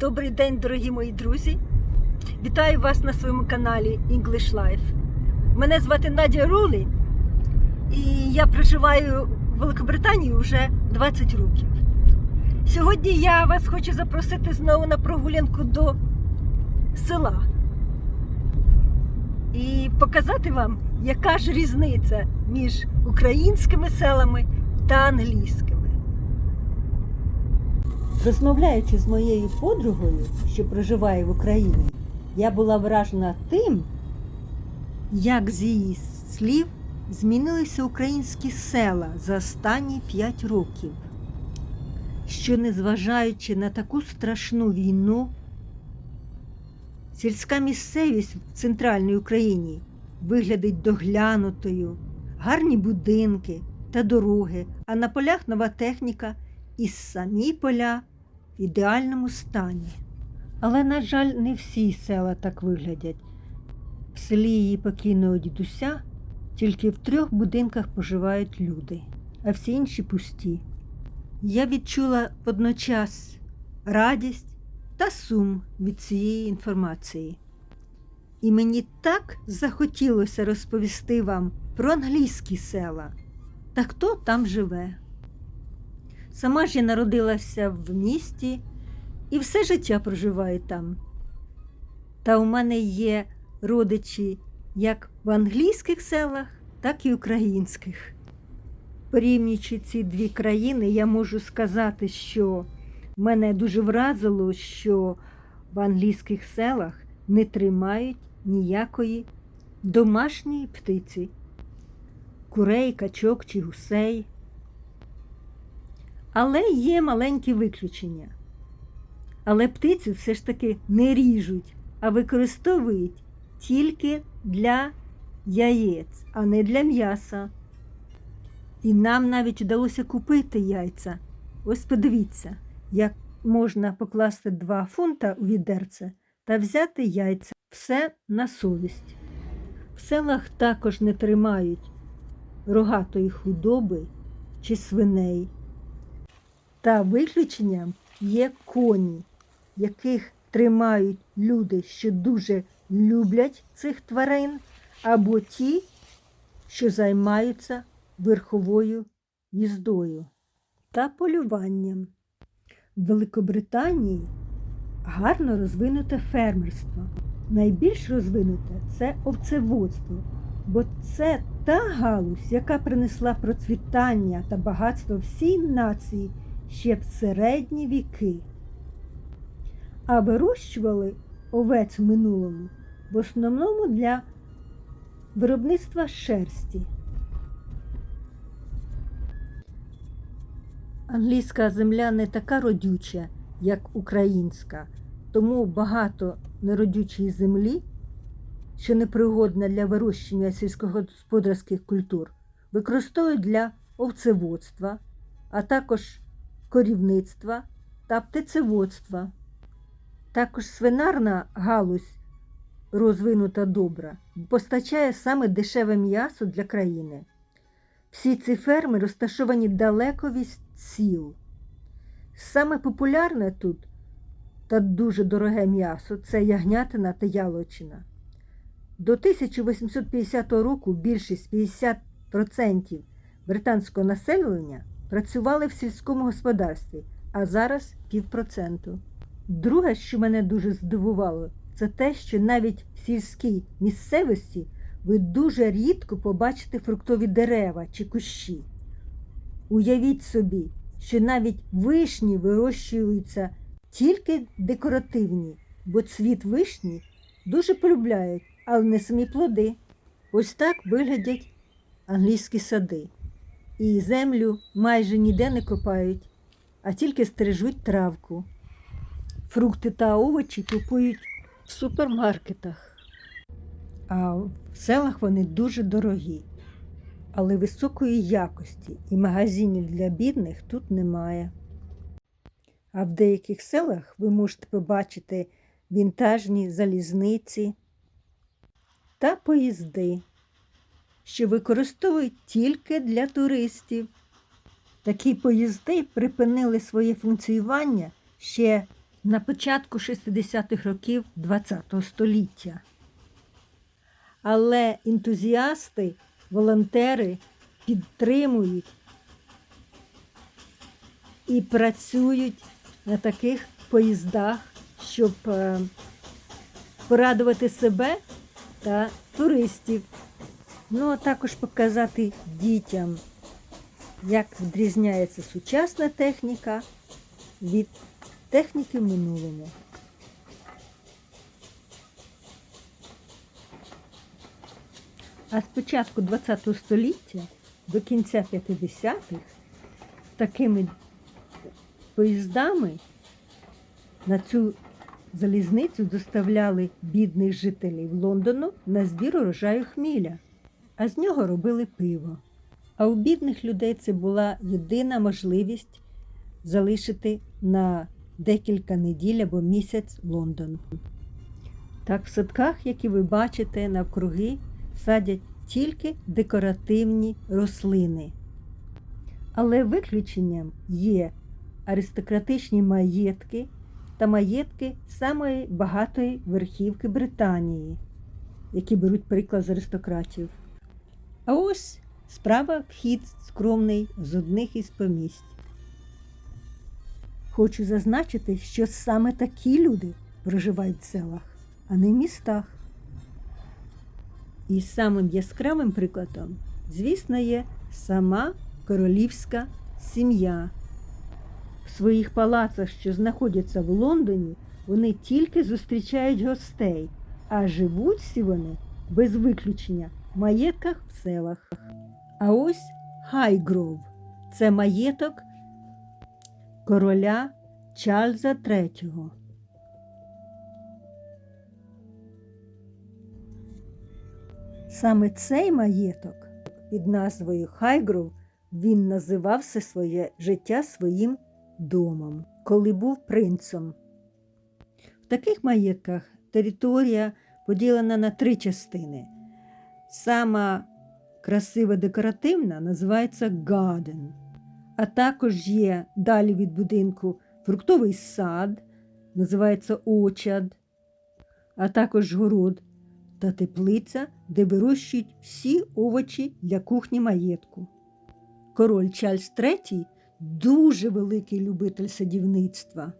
Добрий день, дорогі мої друзі! Вітаю вас на своєму каналі English Life. Мене звати Надя Рулі, і я проживаю в Великобританії вже 20 років. Сьогодні я вас хочу запросити знову на прогулянку до села і показати вам, яка ж різниця між українськими селами та англійськими. Розмовляючи з моєю подругою, що проживає в Україні, я була вражена тим, як з її слів змінилися українські села за останні п'ять років. Що, незважаючи на таку страшну війну, сільська місцевість в центральній Україні виглядить доглянутою, гарні будинки та дороги, а на полях нова техніка і самі поля в ідеальному стані. Але, на жаль, не всі села так виглядять. В селі її покійного дідуся тільки в трьох будинках поживають люди, а всі інші пусті. Я відчула водночас радість та сум від цієї інформації. І мені так захотілося розповісти вам про англійські села та хто там живе. Сама ж я народилася в місті і все життя проживаю там. Та у мене є родичі як в англійських селах, так і українських. Порівнюючи ці дві країни, я можу сказати, що мене дуже вразило, що в англійських селах не тримають ніякої домашньої птиці, курей, качок чи гусей. Але є маленькі виключення. Але птицю все ж таки не ріжуть, а використовують тільки для яєць, а не для м'яса. І нам навіть вдалося купити яйця. Ось подивіться, як можна покласти 2 фунта у відерце та взяти яйця. Все на совість. В селах також не тримають рогатої худоби чи свиней. Та виключенням є коні, яких тримають люди, що дуже люблять цих тварин, або ті, що займаються верховою їздою та полюванням. В Великобританії гарно розвинуте фермерство. Найбільш розвинуте це овцеводство, бо це та галузь, яка принесла процвітання та багатство всій нації ще в середні віки. А вирощували овець в минулому в основному для виробництва шерсті. Англійська земля не така родюча, як українська, тому багато неродючої землі, що непригодна для вирощення сільськогосподарських культур, використовують для овцеводства, а також корівництва та птицеводства. Також свинарна галузь розвинута добра, постачає саме дешеве м'ясо для країни. Всі ці ферми розташовані далеко від сіл. Саме популярне тут та дуже дороге м'ясо це ягнятина та яловичина. До 1850 року більшість 50% британського населення працювали в сільському господарстві, а зараз півпроценту. Друге, що мене дуже здивувало, це те, що навіть в сільській місцевості ви дуже рідко побачите фруктові дерева чи кущі. Уявіть собі, що навіть вишні вирощуються тільки декоративні, бо цвіт вишні дуже полюбляють, але не самі плоди. Ось так виглядять англійські сади. І землю майже ніде не копають, а тільки стрижуть травку. Фрукти та овочі купують в супермаркетах. А в селах вони дуже дорогі, але високої якості і магазинів для бідних тут немає. А в деяких селах ви можете побачити вінтажні залізниці та поїзди, що використовують тільки для туристів. Такі поїзди припинили своє функціонування ще на початку 60-х років ХХ століття. Але ентузіасти, волонтери підтримують і працюють на таких поїздах, щоб е, порадувати себе та туристів. Ну, а також показати дітям, як відрізняється сучасна техніка від техніки в А з початку ХХ століття до кінця 50-х такими поїздами на цю залізницю доставляли бідних жителів Лондону на збір урожаю хміля, а з нього робили пиво. А у бідних людей це була єдина можливість залишити на декілька неділь або місяць Лондон. Так, в садках, які ви бачите навкруги, садять тільки декоративні рослини. Але виключенням є аристократичні маєтки та маєтки самої багатої верхівки Британії, які беруть приклад з аристократів. А ось справа вхід скромний з одних із помість. Хочу зазначити, що саме такі люди проживають в селах, а не в містах. І самим яскравим прикладом, звісно, є сама королівська сім'я. В своїх палацах, що знаходяться в Лондоні, вони тільки зустрічають гостей, а живуть всі вони без виключення в маєтках в селах. А ось Хайгров це маєток короля Чарльза III. Саме цей маєток під назвою Хайгров він називав все своє життя своїм домом, коли був принцем. В таких маєтках територія поділена на три частини. Сама красива декоративна називається гаден, а також є далі від будинку фруктовий сад, називається очад, а також город та теплиця, де вирощують всі овочі для кухні маєтку. Король Чарльз III дуже великий любитель садівництва,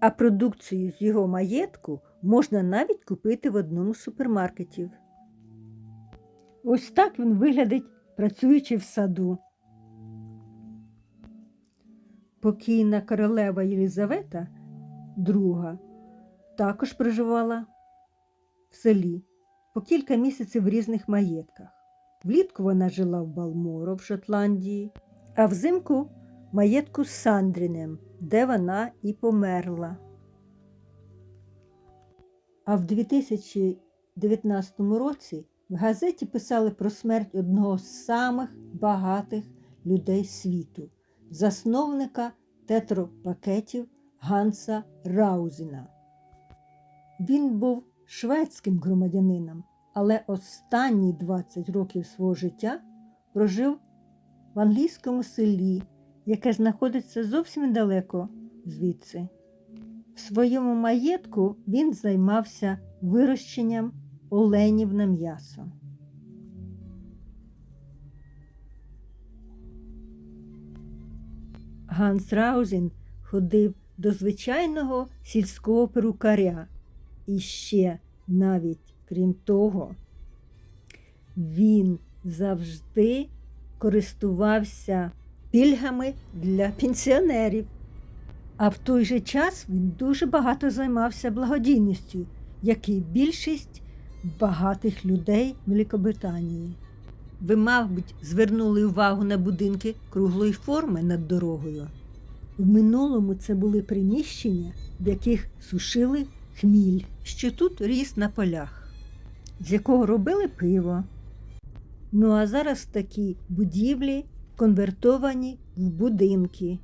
а продукцію з його маєтку можна навіть купити в одному з супермаркетів. Ось так він виглядить, працюючи в саду. Покійна королева Єлізавета II також проживала в селі по кілька місяців в різних маєтках. Влітку вона жила в Балморо в Шотландії, а взимку маєтку з Сандрінем, де вона і померла. А в 2019 році в газеті писали про смерть одного з самих багатих людей світу, засновника тетропакетів Ганса Раузена. Він був шведським громадянином, але останні 20 років свого життя прожив в англійському селі, яке знаходиться зовсім недалеко звідси. В своєму маєтку він займався вирощенням оленів на м'ясо. Ганс Раузен ходив до звичайного сільського перукаря. І ще навіть крім того, він завжди користувався пільгами для пенсіонерів. А в той же час він дуже багато займався благодійністю, як і більшість багатих людей Великобританії. Ви, мабуть, звернули увагу на будинки круглої форми над дорогою. В минулому це були приміщення, в яких сушили хміль, що тут ріс на полях, з якого робили пиво. Ну а зараз такі будівлі конвертовані в будинки.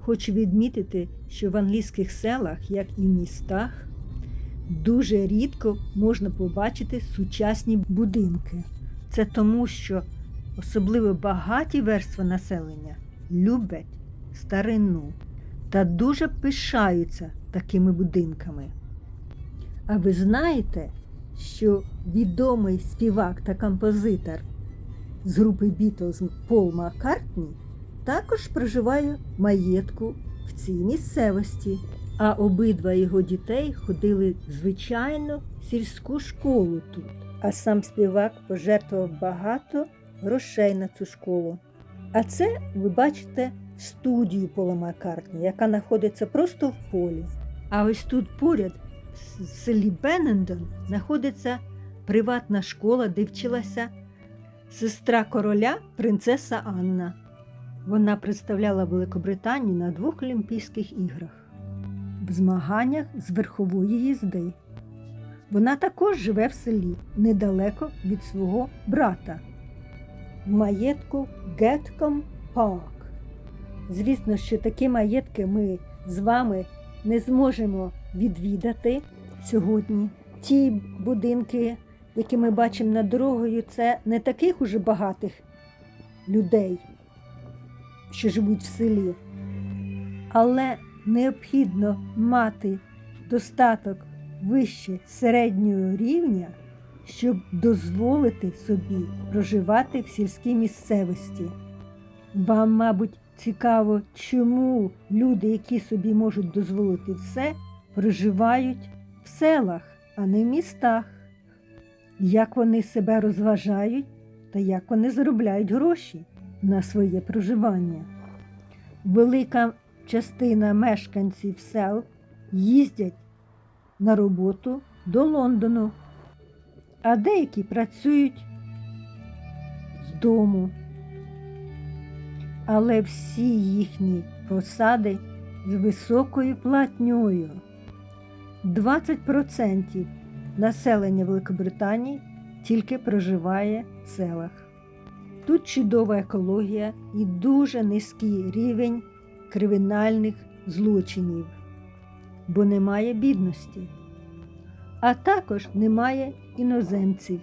хочу відмітити, що в англійських селах, як і в містах, дуже рідко можна побачити сучасні будинки. Це тому, що особливо багаті верстви населення люблять старину та дуже пишаються такими будинками. А ви знаєте, що відомий співак та композитор з групи Бітлз Пол Маккартні також проживає в маєтку в цій місцевості, а обидва його дітей ходили в звичайну сільську школу тут. А сам співак пожертвував багато грошей на цю школу. А це ви бачите студію Пола Маккартні, яка знаходиться просто в полі. А ось тут поряд в селі Беннендон знаходиться приватна школа, де вчилася сестра короля принцеса Анна. Вона представляла Великобританію на двох Олімпійських іграх в змаганнях з верхової їзди. Вона також живе в селі недалеко від свого брата в маєтку Гетком Парк. Звісно, що такі маєтки ми з вами не зможемо відвідати сьогодні. Ті будинки, які ми бачимо над дорогою, це не таких уже багатих людей, що живуть в селі. Але необхідно мати достаток вище середнього рівня, щоб дозволити собі проживати в сільській місцевості. Вам, мабуть, цікаво, чому люди, які собі можуть дозволити все, проживають в селах, а не в містах. Як вони себе розважають та як вони заробляють гроші на своє проживання. Велика частина мешканців сел їздять на роботу до Лондону, а деякі працюють з дому. Але всі їхні посади з високою платньою. 20% населення Великобританії тільки проживає в селах. Тут чудова екологія і дуже низький рівень кримінальних злочинів, бо немає бідності, а також немає іноземців,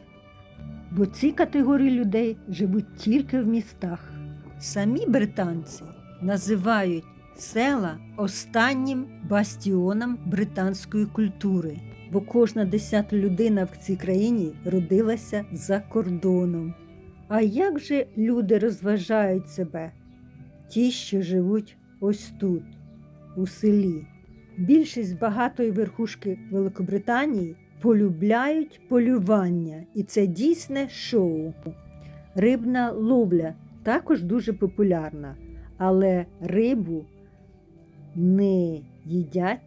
бо ці категорії людей живуть тільки в містах. Самі британці називають села останнім бастіоном британської культури, бо кожна десята людина в цій країні родилася за кордоном. А як же люди розважають себе? Ті, що живуть ось тут, у селі. Більшість багатої верхушки Великобританії полюбляють полювання, і це дійсне шоу. Рибна ловля також дуже популярна, але рибу не їдять,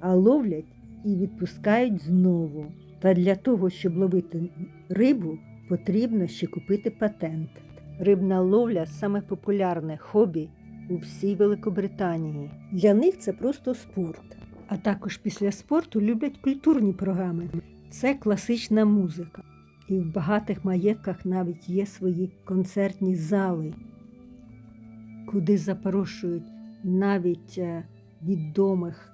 а ловлять і відпускають знову. Та для того, щоб ловити рибу, потрібно ще купити патент. Рибна ловля саме популярне хобі у всій Великобританії. Для них це просто спорт. А також після спорту люблять культурні програми. Це класична музика. І в багатих маєтках навіть є свої концертні зали, куди запрошують навіть е, відомих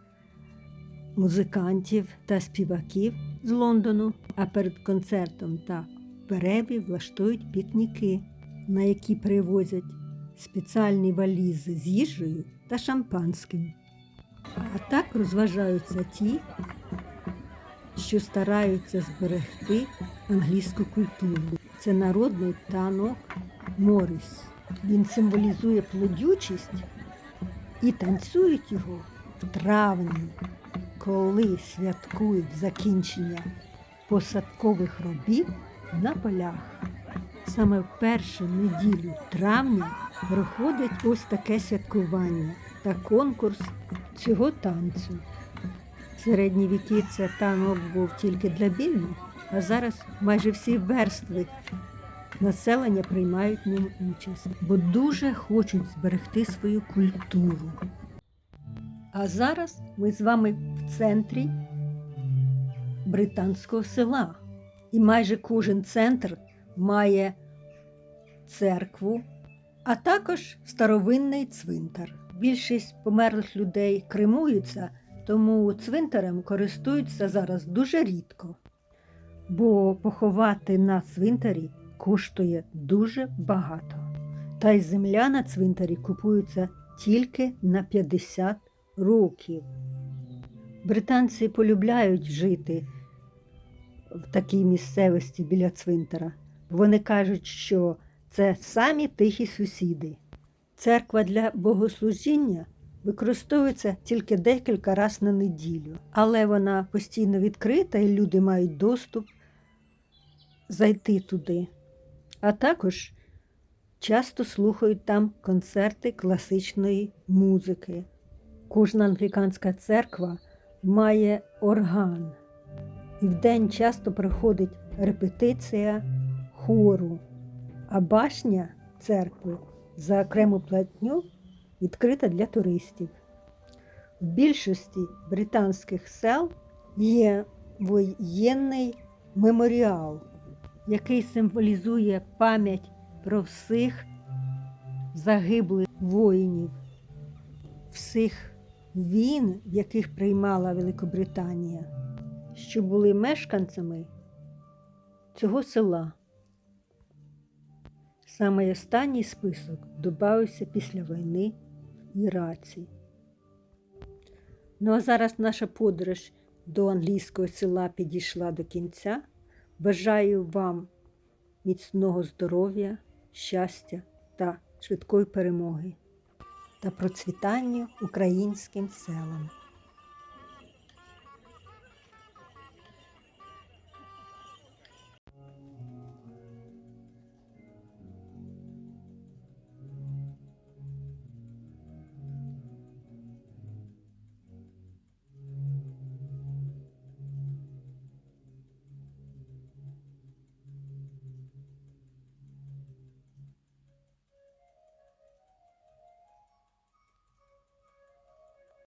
музикантів та співаків з Лондону, а перед концертом та перерві влаштують пікніки, на які привозять спеціальні валізи з їжею та шампанським. А так розважаються ті, що стараються зберегти англійську культуру. Це народний танок Моріс. Він символізує плодючість і танцюють його в травні, коли святкують закінчення посадкових робіт на полях. Саме в першу неділю травня проходить ось таке святкування та конкурс цього танцю. Середні віки це танок був тільки для бідних, а зараз майже всі верстви населення приймають в ньому участь, бо дуже хочуть зберегти свою культуру. А зараз ми з вами в центрі британського села. І майже кожен центр має церкву, а також старовинний цвинтар. Більшість померлих людей кремуються, тому цвинтарем користуються зараз дуже рідко. Бо поховати на цвинтарі коштує дуже багато. Та й земля на цвинтарі купується тільки на 50 років. Британці полюбляють жити в такій місцевості біля цвинтара. Вони кажуть, що це самі тихі сусіди. Церква для богослужіння використовується тільки декілька разів на неділю, але вона постійно відкрита і люди мають доступ зайти туди. А також часто слухають там концерти класичної музики. Кожна англіканська церква має орган. І вдень часто проходить репетиція хору, а башня церкви за окрему платню відкрита для туристів. В більшості британських сел є воєнний меморіал, який символізує пам'ять про всіх загиблих воїнів, всіх війн, в яких приймала Великобританія, що були мешканцями цього села. Саме останній список додався після війни в Іраці. Ну а зараз наша подорож до англійського села підійшла до кінця. Бажаю вам міцного здоров'я, щастя та швидкої перемоги та процвітання українським селам.